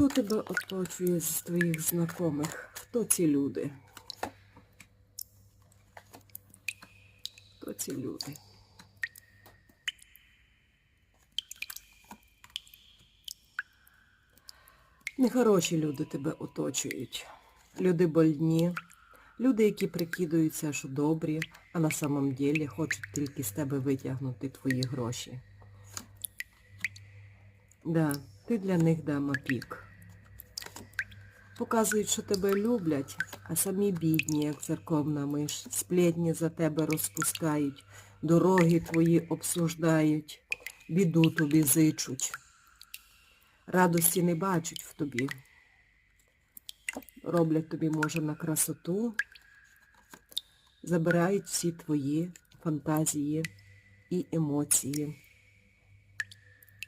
Хто тебе оточує з твоїх знайомих? Хто ці люди? Хто ці люди? Нехороші люди тебе оточують. Люди больні, люди, які прикидаються, що добрі, а на самом ділі хочуть тільки з тебе витягнути твої гроші. Да, ти для них дамопік. Показують, що тебе люблять, а самі бідні, як церковна миш, сплетні за тебе розпускають, дороги твої обсуждають, біду тобі зичуть. Радості не бачать в тобі. Роблять тобі, може, на красоту, забирають всі твої фантазії і емоції.